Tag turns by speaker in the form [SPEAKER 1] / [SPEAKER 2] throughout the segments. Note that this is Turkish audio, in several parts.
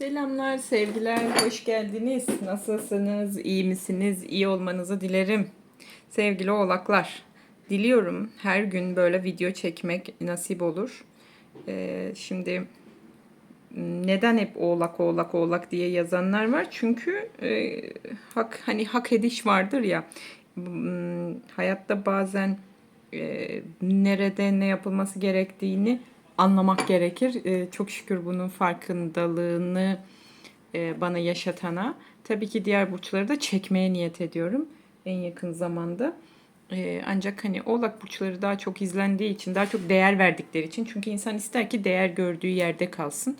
[SPEAKER 1] Selamlar, sevgiler, hoş geldiniz. Nasılsınız, iyi misiniz? İyi olmanızı dilerim. Sevgili oğlaklar, diliyorum her gün böyle video çekmek nasip olur. Ee, şimdi neden hep oğlak oğlak oğlak diye yazanlar var? Çünkü e, hak hani hak ediş vardır ya. Hmm, Hayatta bazen e, nerede ne yapılması gerektiğini anlamak gerekir. E, çok şükür bunun farkındalığını e, bana yaşatana. Tabii ki diğer burçları da çekmeye niyet ediyorum en yakın zamanda. E, ancak hani oğlak burçları daha çok izlendiği için, daha çok değer verdikleri için. Çünkü insan ister ki değer gördüğü yerde kalsın.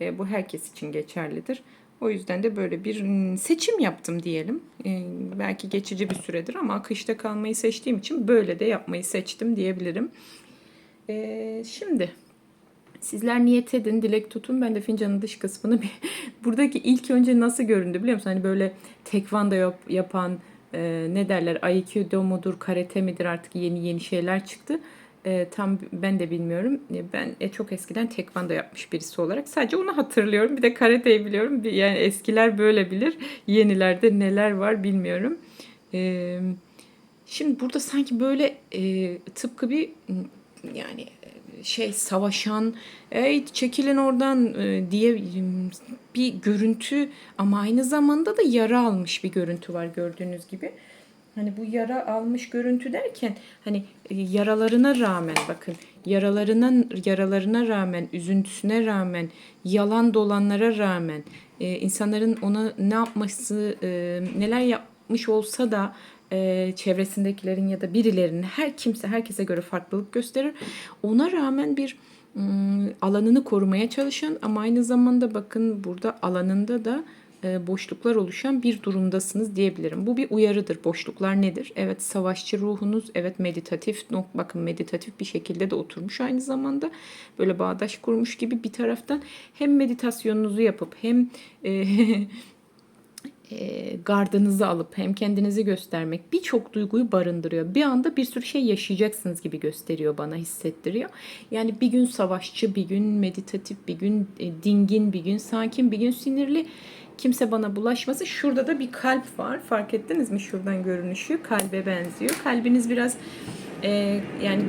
[SPEAKER 1] E, bu herkes için geçerlidir. O yüzden de böyle bir mm, seçim yaptım diyelim. E, belki geçici bir süredir ama akışta kalmayı seçtiğim için böyle de yapmayı seçtim diyebilirim. E, şimdi Sizler niyet edin, dilek tutun. Ben de fincanın dış kısmını bir... Buradaki ilk önce nasıl göründü biliyor musun? Hani böyle tekvando yap, yapan e, ne derler aikido mudur, karate midir artık yeni yeni şeyler çıktı. E, tam ben de bilmiyorum. E, Ben e, çok eskiden tekvando yapmış birisi olarak sadece onu hatırlıyorum. Bir de karateyi biliyorum. Yani eskiler böyle bilir. Yenilerde neler var bilmiyorum. E, şimdi burada sanki böyle e, tıpkı bir yani şey savaşan ey çekilin oradan e, diye bir görüntü ama aynı zamanda da yara almış bir görüntü var gördüğünüz gibi. Hani bu yara almış görüntü derken hani e, yaralarına rağmen bakın yaralarına yaralarına rağmen üzüntüsüne rağmen yalan dolanlara rağmen e, insanların ona ne yapması neler yapmış olsa da e, çevresindekilerin ya da birilerinin her kimse herkese göre farklılık gösterir. Ona rağmen bir alanını korumaya çalışan ama aynı zamanda bakın burada alanında da e, boşluklar oluşan bir durumdasınız diyebilirim. Bu bir uyarıdır. Boşluklar nedir? Evet savaşçı ruhunuz, evet meditatif, bakın meditatif bir şekilde de oturmuş aynı zamanda. Böyle bağdaş kurmuş gibi bir taraftan hem meditasyonunuzu yapıp hem e, gardınızı alıp hem kendinizi göstermek birçok duyguyu barındırıyor. Bir anda bir sürü şey yaşayacaksınız gibi gösteriyor bana hissettiriyor. Yani bir gün savaşçı, bir gün meditatif, bir gün e, dingin, bir gün sakin, bir gün sinirli. Kimse bana bulaşmasın. Şurada da bir kalp var. Fark ettiniz mi şuradan görünüşü? Kalbe benziyor. Kalbiniz biraz e, yani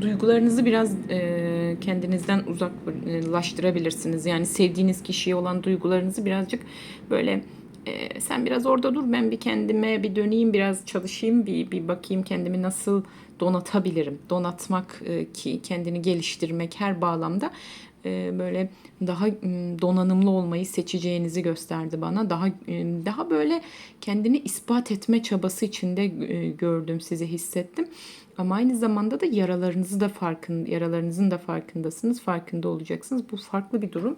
[SPEAKER 1] duygularınızı biraz e, kendinizden uzaklaştırabilirsiniz. Yani sevdiğiniz kişiye olan duygularınızı birazcık böyle e, sen biraz orada dur ben bir kendime bir döneyim biraz çalışayım bir, bir bakayım kendimi nasıl donatabilirim. Donatmak e, ki kendini geliştirmek her bağlamda böyle daha m, donanımlı olmayı seçeceğinizi gösterdi bana. Daha e, daha böyle kendini ispat etme çabası içinde e, gördüm, sizi hissettim. Ama aynı zamanda da yaralarınızı da farkın, yaralarınızın da farkındasınız, farkında olacaksınız. Bu farklı bir durum.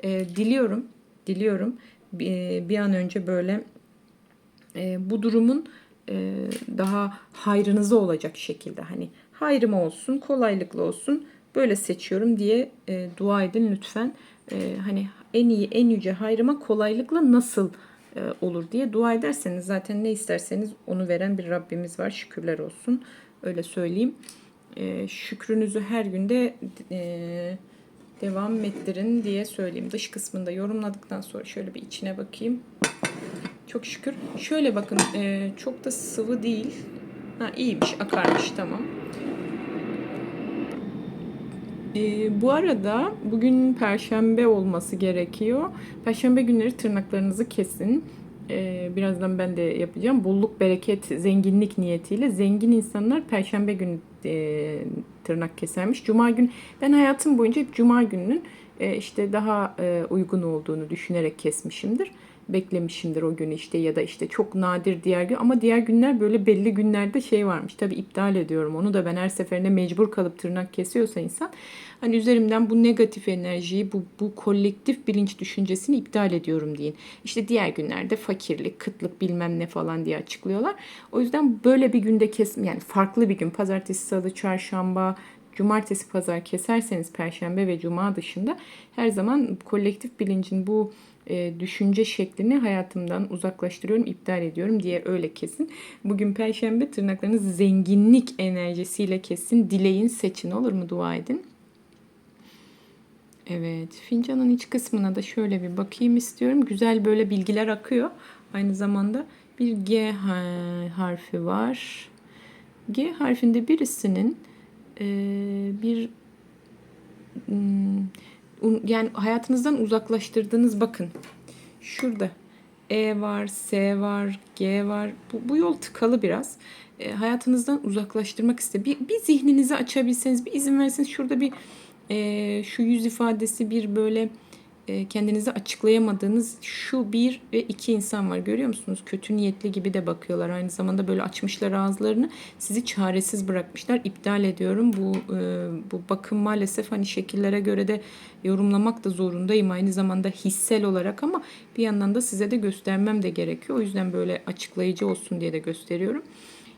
[SPEAKER 1] E, diliyorum, diliyorum bir, bir an önce böyle e, bu durumun e, daha hayrınıza olacak şekilde hani hayrım olsun, kolaylıkla olsun böyle seçiyorum diye e, dua edin lütfen. E, hani en iyi, en yüce hayrıma kolaylıkla nasıl e, olur diye dua ederseniz zaten ne isterseniz onu veren bir Rabbimiz var. Şükürler olsun. Öyle söyleyeyim. E, şükrünüzü her günde e, devam ettirin diye söyleyeyim. Dış kısmında yorumladıktan sonra şöyle bir içine bakayım. Çok şükür. Şöyle bakın e, çok da sıvı değil. Ha iyiymiş akarmış tamam. E, bu arada bugün perşembe olması gerekiyor. Perşembe günleri tırnaklarınızı kesin. E, birazdan ben de yapacağım. Bolluk, bereket, zenginlik niyetiyle zengin insanlar perşembe günü e, tırnak kesermiş. Cuma gün ben hayatım boyunca hep cuma gününün e, işte daha e, uygun olduğunu düşünerek kesmişimdir. Beklemişimdir o günü işte ya da işte çok nadir diğer gün ama diğer günler böyle belli günlerde şey varmış. Tabi iptal ediyorum onu da ben her seferinde mecbur kalıp tırnak kesiyorsa insan hani üzerimden bu negatif enerjiyi bu, bu kolektif bilinç düşüncesini iptal ediyorum deyin. İşte diğer günlerde fakirlik, kıtlık bilmem ne falan diye açıklıyorlar. O yüzden böyle bir günde kesim yani farklı bir gün pazartesi, salı, çarşamba, cumartesi, pazar keserseniz perşembe ve cuma dışında her zaman kolektif bilincin bu e, düşünce şeklini hayatımdan uzaklaştırıyorum, iptal ediyorum diye öyle kesin. Bugün perşembe tırnaklarınız zenginlik enerjisiyle kesin. Dileyin, seçin olur mu dua edin. Evet, fincanın iç kısmına da şöyle bir bakayım istiyorum. Güzel böyle bilgiler akıyor. Aynı zamanda bir G ha- harfi var. G harfinde birisinin eee, bir hmm, yani hayatınızdan uzaklaştırdığınız bakın. Şurada E var, S var, G var. Bu, bu yol tıkalı biraz. E, hayatınızdan uzaklaştırmak iste. Bir, bir zihninizi açabilseniz, bir izin verseniz şurada bir e, şu yüz ifadesi bir böyle kendinizi açıklayamadığınız şu bir ve iki insan var. Görüyor musunuz? Kötü niyetli gibi de bakıyorlar. Aynı zamanda böyle açmışlar ağızlarını. Sizi çaresiz bırakmışlar. İptal ediyorum. Bu e, bu bakım maalesef hani şekillere göre de yorumlamak da zorundayım. Aynı zamanda hissel olarak ama bir yandan da size de göstermem de gerekiyor. O yüzden böyle açıklayıcı olsun diye de gösteriyorum.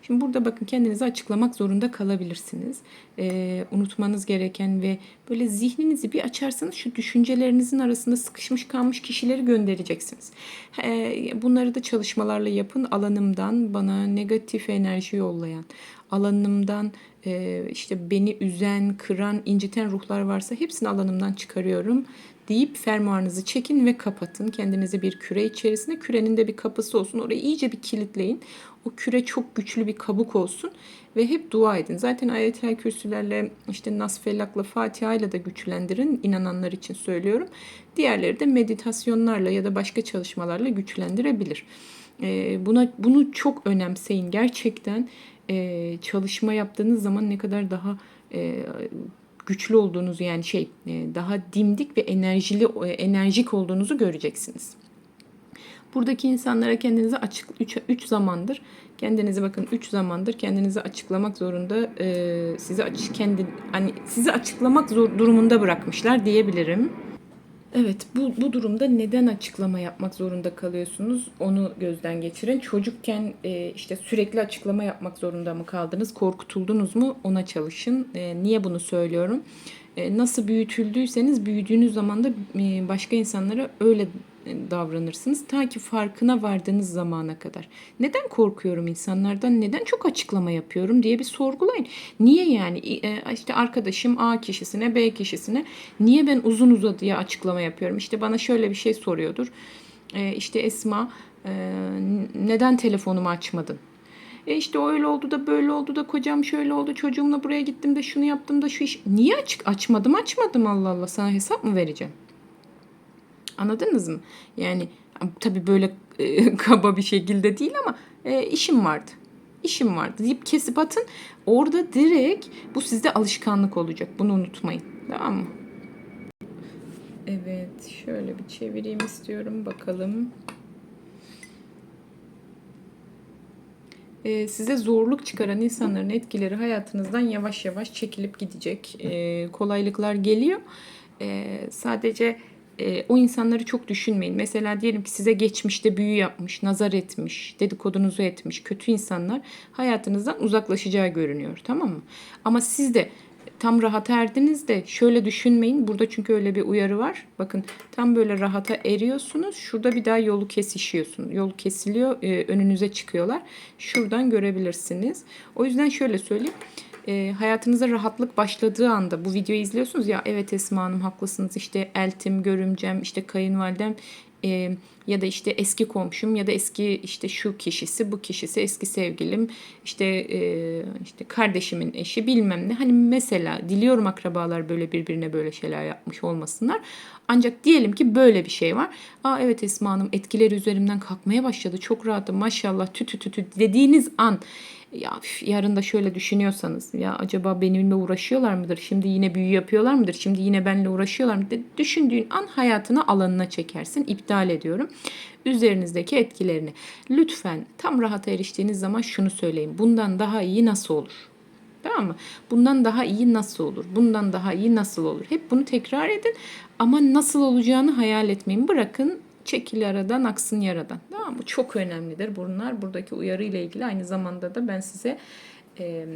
[SPEAKER 1] Şimdi burada bakın kendinizi açıklamak zorunda kalabilirsiniz. Ee, unutmanız gereken ve böyle zihninizi bir açarsanız şu düşüncelerinizin arasında sıkışmış kalmış kişileri göndereceksiniz. Ee, bunları da çalışmalarla yapın. Alanımdan bana negatif enerji yollayan, alanımdan e, işte beni üzen, kıran, inciten ruhlar varsa hepsini alanımdan çıkarıyorum deyip fermuarınızı çekin ve kapatın. Kendinize bir küre içerisinde kürenin de bir kapısı olsun. Orayı iyice bir kilitleyin. O küre çok güçlü bir kabuk olsun ve hep dua edin. Zaten ayetel kürsülerle işte Nas Felak'la Fatiha ile de güçlendirin. inananlar için söylüyorum. Diğerleri de meditasyonlarla ya da başka çalışmalarla güçlendirebilir. Ee, buna bunu çok önemseyin. Gerçekten e, çalışma yaptığınız zaman ne kadar daha e, güçlü olduğunuzu yani şey e, daha dimdik ve enerjili e, enerjik olduğunuzu göreceksiniz. Buradaki insanlara kendinizi açık 3 zamandır kendinizi bakın 3 zamandır kendinizi açıklamak zorunda e, sizi açık kendi hani sizi açıklamak zor durumunda bırakmışlar diyebilirim. Evet bu, bu durumda neden açıklama yapmak zorunda kalıyorsunuz onu gözden geçirin. Çocukken e, işte sürekli açıklama yapmak zorunda mı kaldınız? Korkutuldunuz mu? Ona çalışın. E, niye bunu söylüyorum? E, nasıl büyütüldüyseniz büyüdüğünüz zaman da e, başka insanlara öyle davranırsınız. Ta ki farkına vardığınız zamana kadar. Neden korkuyorum insanlardan? Neden çok açıklama yapıyorum diye bir sorgulayın. Niye yani e, işte arkadaşım A kişisine B kişisine niye ben uzun uzadıya açıklama yapıyorum? İşte bana şöyle bir şey soruyordur. E, işte Esma e, neden telefonumu açmadın? E işte öyle oldu da böyle oldu da kocam şöyle oldu çocuğumla buraya gittim de şunu yaptım da şu iş. Niye açık açmadım açmadım Allah Allah sana hesap mı vereceğim? Anladınız mı? Yani tabii böyle e, kaba bir şekilde değil ama e, işim vardı. İşim vardı deyip kesip atın. Orada direkt bu sizde alışkanlık olacak. Bunu unutmayın. Tamam mı? Evet. Şöyle bir çevireyim istiyorum. Bakalım. Ee, size zorluk çıkaran insanların etkileri hayatınızdan yavaş yavaş çekilip gidecek. Ee, kolaylıklar geliyor. Ee, sadece e, o insanları çok düşünmeyin. Mesela diyelim ki size geçmişte büyü yapmış, nazar etmiş, dedikodunuzu etmiş kötü insanlar hayatınızdan uzaklaşacağı görünüyor. Tamam mı? Ama siz de tam rahat erdiniz de şöyle düşünmeyin. Burada çünkü öyle bir uyarı var. Bakın tam böyle rahata eriyorsunuz. Şurada bir daha yolu kesişiyorsun. Yol kesiliyor. E, önünüze çıkıyorlar. Şuradan görebilirsiniz. O yüzden şöyle söyleyeyim e, hayatınıza rahatlık başladığı anda bu videoyu izliyorsunuz ya evet Esma Hanım haklısınız. İşte eltim, görümcem, işte kayınvalidem e, ya da işte eski komşum ya da eski işte şu kişisi bu kişisi eski sevgilim işte e, işte kardeşimin eşi bilmem ne. Hani mesela diliyorum akrabalar böyle birbirine böyle şeyler yapmış olmasınlar. Ancak diyelim ki böyle bir şey var. Aa evet Esma Hanım etkileri üzerimden kalkmaya başladı. Çok rahatım. Maşallah tü tü tü tü dediğiniz an ya yarın da şöyle düşünüyorsanız ya acaba benimle uğraşıyorlar mıdır? Şimdi yine büyü yapıyorlar mıdır? Şimdi yine benimle uğraşıyorlar mı? Düşündüğün an hayatına alanına çekersin. İptal ediyorum. Üzerinizdeki etkilerini. Lütfen tam rahata eriştiğiniz zaman şunu söyleyin. Bundan daha iyi nasıl olur? Tamam mı? Bundan daha iyi nasıl olur? Bundan daha iyi nasıl olur? Hep bunu tekrar edin ama nasıl olacağını hayal etmeyin. Bırakın çekil aradan aksın yaradan. Tamam mı? Çok önemlidir bunlar. Buradaki uyarı ile ilgili aynı zamanda da ben size e,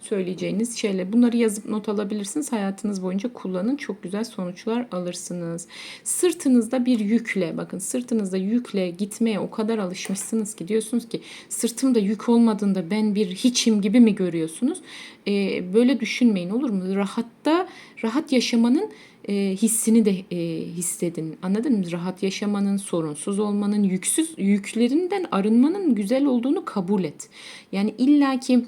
[SPEAKER 1] söyleyeceğiniz şeyler. Bunları yazıp not alabilirsiniz. Hayatınız boyunca kullanın. Çok güzel sonuçlar alırsınız. Sırtınızda bir yükle bakın sırtınızda yükle gitmeye o kadar alışmışsınız ki diyorsunuz ki sırtımda yük olmadığında ben bir hiçim gibi mi görüyorsunuz? Ee, böyle düşünmeyin olur mu? Rahatta rahat yaşamanın e, hissini de e, hissedin. Anladın mı? Rahat yaşamanın, sorunsuz olmanın, yüksüz yüklerinden arınmanın güzel olduğunu kabul et. Yani illaki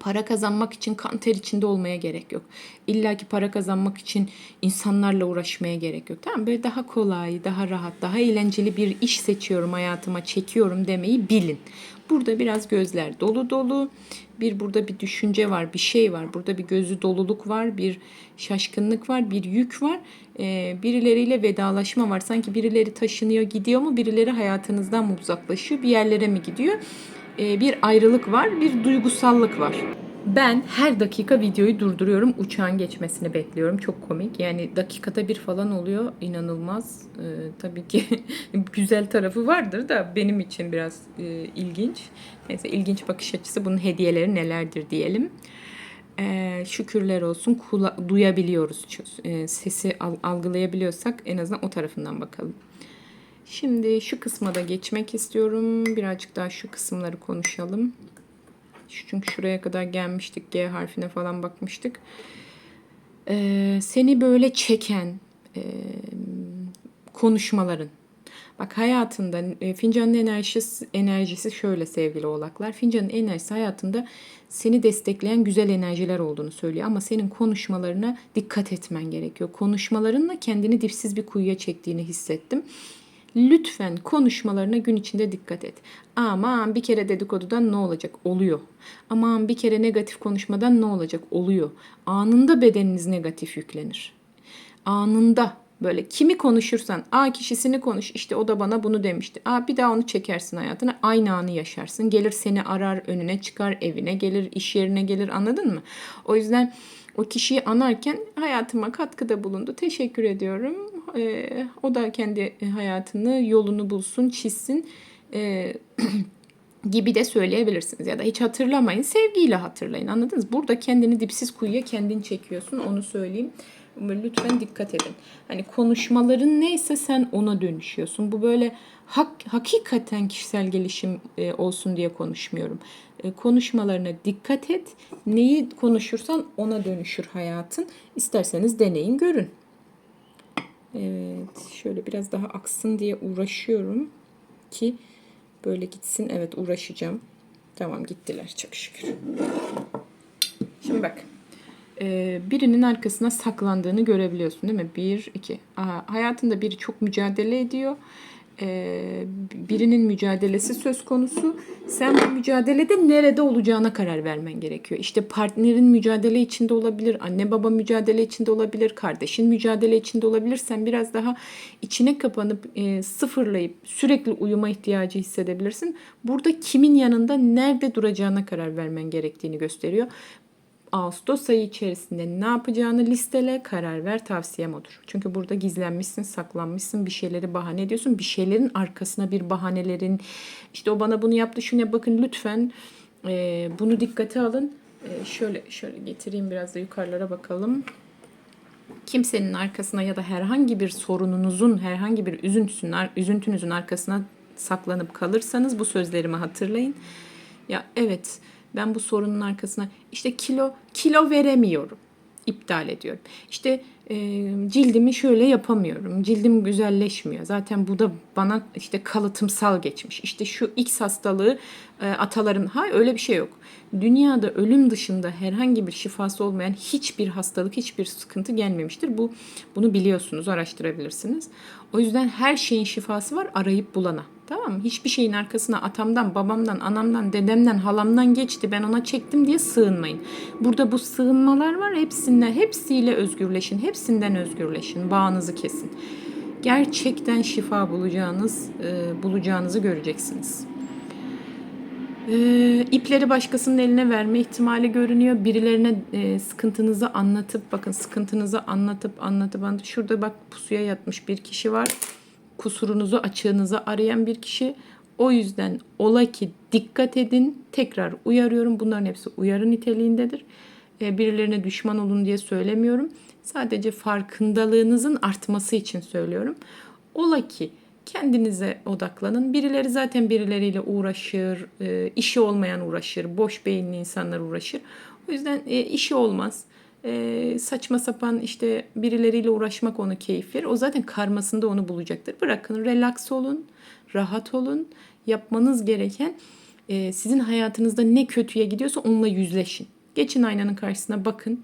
[SPEAKER 1] para kazanmak için kan ter içinde olmaya gerek yok. İlla ki para kazanmak için insanlarla uğraşmaya gerek yok. Tamam böyle daha kolay, daha rahat, daha eğlenceli bir iş seçiyorum hayatıma, çekiyorum demeyi bilin. Burada biraz gözler dolu dolu. Bir burada bir düşünce var, bir şey var. Burada bir gözü doluluk var, bir şaşkınlık var, bir yük var. Ee, birileriyle vedalaşma var. Sanki birileri taşınıyor, gidiyor mu? Birileri hayatınızdan mı uzaklaşıyor? Bir yerlere mi gidiyor? Ee, bir ayrılık var, bir duygusallık var. Ben her dakika videoyu durduruyorum. Uçağın geçmesini bekliyorum. Çok komik. Yani dakikada bir falan oluyor. İnanılmaz. Ee, tabii ki güzel tarafı vardır da benim için biraz e, ilginç. Neyse ilginç bakış açısı. Bunun hediyeleri nelerdir diyelim. Ee, şükürler olsun kula- duyabiliyoruz. Ee, sesi al- algılayabiliyorsak en azından o tarafından bakalım. Şimdi şu kısma da geçmek istiyorum. Birazcık daha şu kısımları konuşalım. Çünkü şuraya kadar gelmiştik. G harfine falan bakmıştık. Ee, seni böyle çeken e, konuşmaların. Bak hayatında e, fincanın enerjisi, enerjisi şöyle sevgili oğlaklar. Fincanın enerjisi hayatında seni destekleyen güzel enerjiler olduğunu söylüyor. Ama senin konuşmalarına dikkat etmen gerekiyor. Konuşmalarınla kendini dipsiz bir kuyuya çektiğini hissettim. Lütfen konuşmalarına gün içinde dikkat et. Aman bir kere dedikodudan ne olacak? Oluyor. Aman bir kere negatif konuşmadan ne olacak? Oluyor. Anında bedeniniz negatif yüklenir. Anında böyle kimi konuşursan A kişisini konuş işte o da bana bunu demişti. A bir daha onu çekersin hayatına aynı anı yaşarsın. Gelir seni arar önüne çıkar evine gelir iş yerine gelir anladın mı? O yüzden o kişiyi anarken hayatıma katkıda bulundu. Teşekkür ediyorum. Ee, o da kendi hayatını yolunu bulsun çizsin. Ee, gibi de söyleyebilirsiniz. Ya da hiç hatırlamayın. Sevgiyle hatırlayın. Anladınız? Burada kendini dipsiz kuyuya kendin çekiyorsun. Onu söyleyeyim. Lütfen dikkat edin. Hani konuşmaların neyse sen ona dönüşüyorsun. Bu böyle hak, hakikaten kişisel gelişim e, olsun diye konuşmuyorum. E, konuşmalarına dikkat et. Neyi konuşursan ona dönüşür hayatın. İsterseniz deneyin, görün. Evet, şöyle biraz daha aksın diye uğraşıyorum ki böyle gitsin. Evet, uğraşacağım. Tamam, gittiler çok şükür. Şimdi bak. e, birinin arkasına saklandığını görebiliyorsun değil mi? Bir, iki. Aha, hayatında biri çok mücadele ediyor. Birinin mücadelesi söz konusu. Sen bu mücadelede nerede olacağına karar vermen gerekiyor. İşte partnerin mücadele içinde olabilir, anne baba mücadele içinde olabilir, kardeşin mücadele içinde olabilir. Sen biraz daha içine kapanıp sıfırlayıp sürekli uyuma ihtiyacı hissedebilirsin. Burada kimin yanında nerede duracağına karar vermen gerektiğini gösteriyor. Ağustos ayı içerisinde ne yapacağını listele, karar ver tavsiyem odur. Çünkü burada gizlenmişsin, saklanmışsın, bir şeyleri bahane ediyorsun. Bir şeylerin arkasına bir bahanelerin, işte o bana bunu yaptı, şuna bakın lütfen e, bunu dikkate alın. E, şöyle şöyle getireyim biraz da yukarılara bakalım. Kimsenin arkasına ya da herhangi bir sorununuzun, herhangi bir üzüntüsünün, üzüntünüzün arkasına saklanıp kalırsanız bu sözlerimi hatırlayın. Ya evet ben bu sorunun arkasına işte kilo kilo veremiyorum. iptal ediyorum. İşte e, cildimi şöyle yapamıyorum. Cildim güzelleşmiyor. Zaten bu da bana işte kalıtımsal geçmiş. İşte şu X hastalığı e, atalarım ha öyle bir şey yok. Dünyada ölüm dışında herhangi bir şifası olmayan hiçbir hastalık, hiçbir sıkıntı gelmemiştir. Bu bunu biliyorsunuz, araştırabilirsiniz. O yüzden her şeyin şifası var arayıp bulana. Tamam mı? Hiçbir şeyin arkasına atamdan, babamdan, anamdan, dedemden, halamdan geçti. Ben ona çektim diye sığınmayın. Burada bu sığınmalar var. Hepsinden, hepsiyle özgürleşin. Hepsinden özgürleşin. Bağınızı kesin. Gerçekten şifa bulacağınız, e, bulacağınızı göreceksiniz. E, ipleri başkasının eline verme ihtimali görünüyor. Birilerine e, sıkıntınızı anlatıp, bakın sıkıntınızı anlatıp, anlatıp, anlatıp. Şurada bak pusuya yatmış bir kişi var kusurunuzu, açığınızı arayan bir kişi. O yüzden ola ki dikkat edin. Tekrar uyarıyorum. Bunların hepsi uyarı niteliğindedir. E, birilerine düşman olun diye söylemiyorum. Sadece farkındalığınızın artması için söylüyorum. Ola ki kendinize odaklanın. Birileri zaten birileriyle uğraşır, e, işi olmayan uğraşır, boş beyinli insanlar uğraşır. O yüzden e, işi olmaz. Ee, saçma sapan işte birileriyle uğraşmak onu keyif verir. O zaten karmasında onu bulacaktır. Bırakın relax olun, rahat olun. Yapmanız gereken e, sizin hayatınızda ne kötüye gidiyorsa onunla yüzleşin. Geçin aynanın karşısına bakın.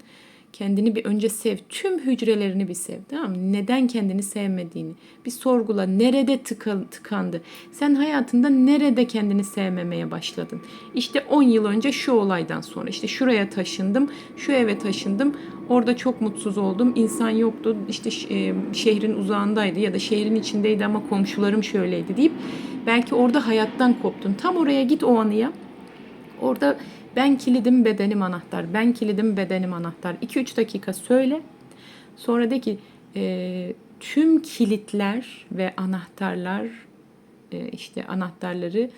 [SPEAKER 1] Kendini bir önce sev. Tüm hücrelerini bir sev. Tamam mı? Neden kendini sevmediğini bir sorgula. Nerede tıka- tıkandı? Sen hayatında nerede kendini sevmemeye başladın? İşte 10 yıl önce şu olaydan sonra işte şuraya taşındım, şu eve taşındım. Orada çok mutsuz oldum. İnsan yoktu. İşte e, şehrin uzağındaydı ya da şehrin içindeydi ama komşularım şöyleydi deyip belki orada hayattan koptun. Tam oraya git o anıya. Orada ben kilidim bedenim anahtar. Ben kilidim bedenim anahtar. 2-3 dakika söyle. Sonra de ki e, tüm kilitler ve anahtarlar e, işte anahtarları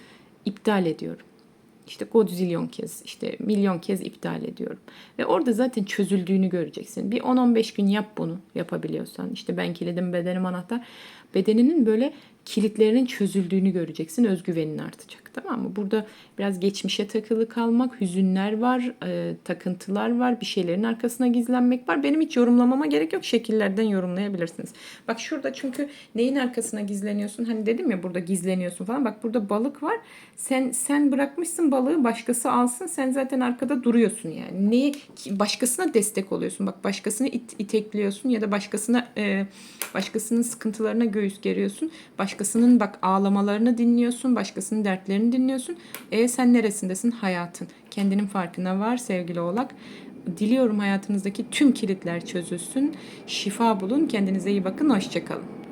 [SPEAKER 1] iptal ediyorum. İşte godzilyon kez, işte milyon kez iptal ediyorum. Ve orada zaten çözüldüğünü göreceksin. Bir 10-15 gün yap bunu yapabiliyorsan. İşte ben kilidim bedenim anahtar. Bedeninin böyle kilitlerinin çözüldüğünü göreceksin. Özgüvenin artacak. Tamam mı? Burada biraz geçmişe takılı kalmak, hüzünler var, e, takıntılar var, bir şeylerin arkasına gizlenmek var. Benim hiç yorumlamama gerek yok. Şekillerden yorumlayabilirsiniz. Bak şurada çünkü neyin arkasına gizleniyorsun? Hani dedim ya burada gizleniyorsun falan. Bak burada balık var. Sen sen bırakmışsın balığı başkası alsın. Sen zaten arkada duruyorsun yani. Neyi başkasına destek oluyorsun. Bak başkasını it, itekliyorsun ya da başkasına e, başkasının sıkıntılarına göğüs geriyorsun. Başkasının bak ağlamalarını dinliyorsun. Başkasının dertlerini dinliyorsun. E sen neresindesin? Hayatın. Kendinin farkına var sevgili oğlak. Diliyorum hayatınızdaki tüm kilitler çözülsün. Şifa bulun. Kendinize iyi bakın. Hoşçakalın.